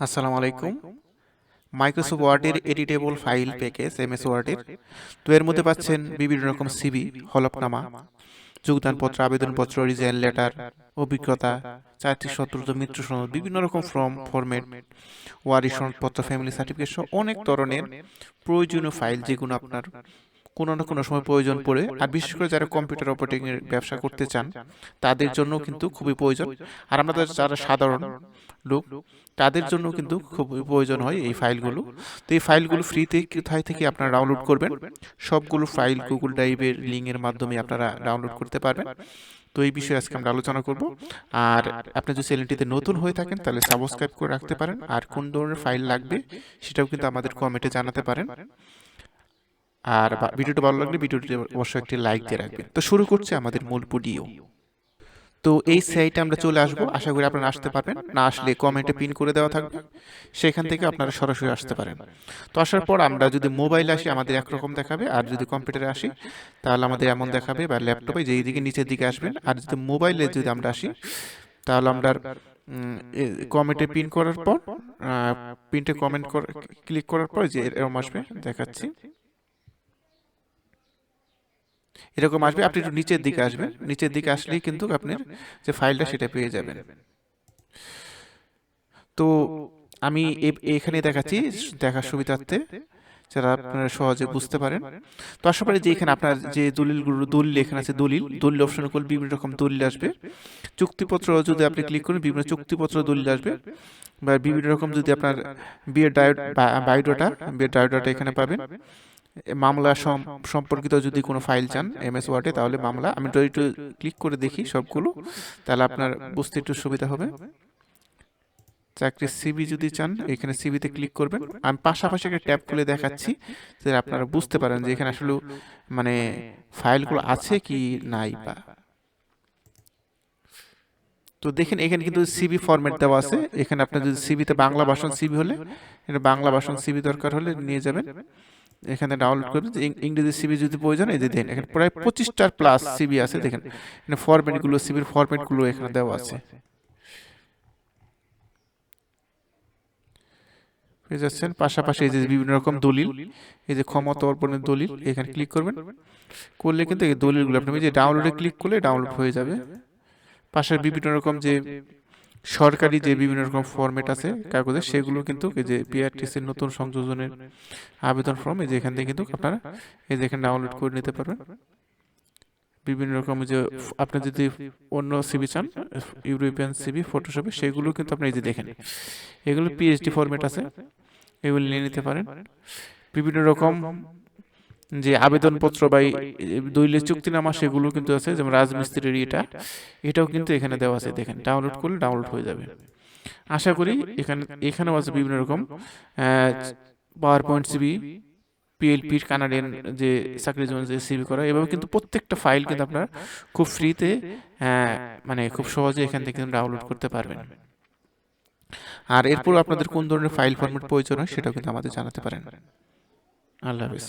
আসসালামু আলাইকুম। মাইক্রোসফট ওয়ার্ডের editable file package M S ওয়ার্ডের তো এর মধ্যে পাচ্ছেন বিভিন্ন রকম সিবি হলফনামা যোগদানপত্র আবেদনপত্র রিজাইন লেটার অভিজ্ঞতা চাকরি সত্রত মৃত্যু সনদ বিভিন্ন রকম ফর্ম ফরম্যাট ওয়ারি সনদপত্র ফ্যামিলি সার্টিফিকেট সহ অনেক ধরনের প্রয়োজনীয় ফাইল যেগুলো আপনার কোনো না কোনো সময় প্রয়োজন পড়ে। আর বিশেষ করে যারা কম্পিউটার অপারেটিং এর ব্যবসা করতে চান তাদের জন্য কিন্তু খুবই প্রয়োজন। আর আমাদের যারা সাধারণ লোক তাদের জন্য কিন্তু খুব প্রয়োজন হয় এই ফাইলগুলো। তো এই ফাইলগুলো ফ্রিতে কোথায় থেকে আপনারা ডাউনলোড করবেন? সবগুলো ফাইল গুগল ড্রাইভের লিঙ্কের মাধ্যমে আপনারা ডাউনলোড করতে পারবেন। তো এই বিষয়ে আজকে আমরা আলোচনা করব। আর আপনি যদি চ্যানেলটিতে নতুন হয়ে থাকেন তাহলে সাবস্ক্রাইব করে রাখতে পারেন। আর কোন ধরনের ফাইল লাগবে সেটাও কিন্তু আমাদের কমেন্টে জানাতে পারেন আর বা- ভিডিওটা ভালো লাগলে ভিডিওটি অবশ্যই একটি লাইক দিয়ে রাখবেন। তো শুরু করছি আমাদের মূল ভিডিও তো এই সাইটে আমরা চলে আসব। আশা করি আপনারা আসতে পারবেন। না আসলে কমেন্টে পিন করে দেওয়া থাকবে। সেখান থেকে আপনারা সরাসরি আসতে পারেন। তো আসার পর আমরা যদি মোবাইলে আসি আমাদের একরকম দেখাবে। আর যদি কম্পিউটারে আসি তাহলে আমাদের এমন দেখাবে বা ল্যাপটপে যেই দিকে নিচের দিকে আসবেন। আর যদি মোবাইলে যদি আমরা আসি তাহলে আমরা কমেন্টে পিন করার পর পিনটে কমেন্ট ক্লিক করার পর যে এরকম আসবে দেখাচ্ছি এরকম আসবে আপনি একটু নিচের দিকে আসবেন। নিচের দিকে আসলেই কিন্তু আপনার যে ফাইলটা সেটা পেয়ে যাবেন। তো আমি এখানে দেখাচ্ছি দেখার সুবিধার্থে যারা আপনারা সহজে বুঝতে পারেন। তো আশা করি যে এখানে আপনার যে দলিলগুলো দলিল এখানে আছে দলিল দলিল অপশন করলে বিভিন্ন রকম দলিল আসবে। চুক্তিপত্র যদি আপনি ক্লিক করেন বিভিন্ন চুক্তিপত্র দলিল আসবে। বা বিভিন্ন রকম যদি আপনার বিয়ের ডায়ট বায়োডাটা বিয়ের ডায়োডাটা এখানে পাবেন। মামলা সম্পর্কিত যদি কোনো ফাইল চান এমএস ওয়ার্ডে, তাহলে মামলা, আমি একটু ক্লিক করে দেখি সবগুলো, তাহলে আপনার বুঝতে একটু সুবিধা হবে। চাকরির সিবি যদি চান, এখানে সিবিতে ক্লিক করবেন। আমি পাশাপাশি একটা ট্যাব খুলে দেখাচ্ছি, যে আপনারা বুঝতে পারেন যে এখানে আসলে মানে ফাইলগুলো আছে কি নাই বা। তো দেখেন, এখানে কিন্তু সিবি ফরম্যাট দেওয়া আছে। এখানে আপনার যদি সিবিতে বাংলা ভাষণ সিবি হলে এটা বাংলা ভাষণ সিবি দরকার হলে নিয়ে যাবেন। এখানে ডাউনলোড করবেন। ইংরেজি সিবি যদি প্রয়োজন এই যে দেখেন এখানে প্রায় পঁচিশটার প্লাস সিবি আছে দেখেন। এখানে ফরম্যাটগুলো সিবির ফরম্যাটগুলো এখানে দেওয়া আছে। পেয়ে যাচ্ছেন। পাশাপাশি এই যে বিভিন্ন রকম দলিল এই যে ক্ষমতা অর্পণের দলিল এখানে ক্লিক করবেন। করলে কিন্তু এই দলিলগুলো আপনি যে ডাউনলোডে ক্লিক করলে ডাউনলোড হয়ে যাবে। পাশের বিভিন্ন রকম যে সরকারি যে বিভিন্ন রকম ফরম্যাট আছে কাগজে সেগুলো কিন্তু এই যে পিআরটিসির নতুন সংযোজনের আবেদন ফর্ম এই যে এখান থেকে কিন্তু আপনারা এই যে এখানে ডাউনলোড করে নিতে পারবেন। বিভিন্ন রকম যে আপনি যদি অন্য সিবি চান ইউরোপিয়ান সিবি ফটোশপে সেগুলো কিন্তু আপনি এই যে দেখেন। এগুলো পিএইচডি ফরম্যাট আছে। এগুলো নিয়ে নিতে পারেন। বিভিন্ন রকম যে আবেদনপত্র বা দলিলের চুক্তিনামা সেগুলো কিন্তু আছে যেমন রাজমিস্ত্রির এটা এটাও কিন্তু এখানে দেওয়া আছে দেখেন ডাউনলোড করলে ডাউনলোড হয়ে যাবে। আশা করি এখানে এখানেও আছে বিভিন্ন রকম পাওয়ার পয়েন্ট সিবি পিএলপির কানাডিয়ান যে চাকরির জন্য যে সিবি করা এভাবে কিন্তু প্রত্যেকটা ফাইল কিন্তু আপনারা খুব ফ্রিতে মানে খুব সহজে এখান থেকে ডাউনলোড করতে পারবেন। আর এরপর আপনাদের কোন ধরনের ফাইল ফরম্যাট প্রয়োজন হয় সেটাও কিন্তু আমাদের জানাতে পারেন আল্লাহ হাফিজ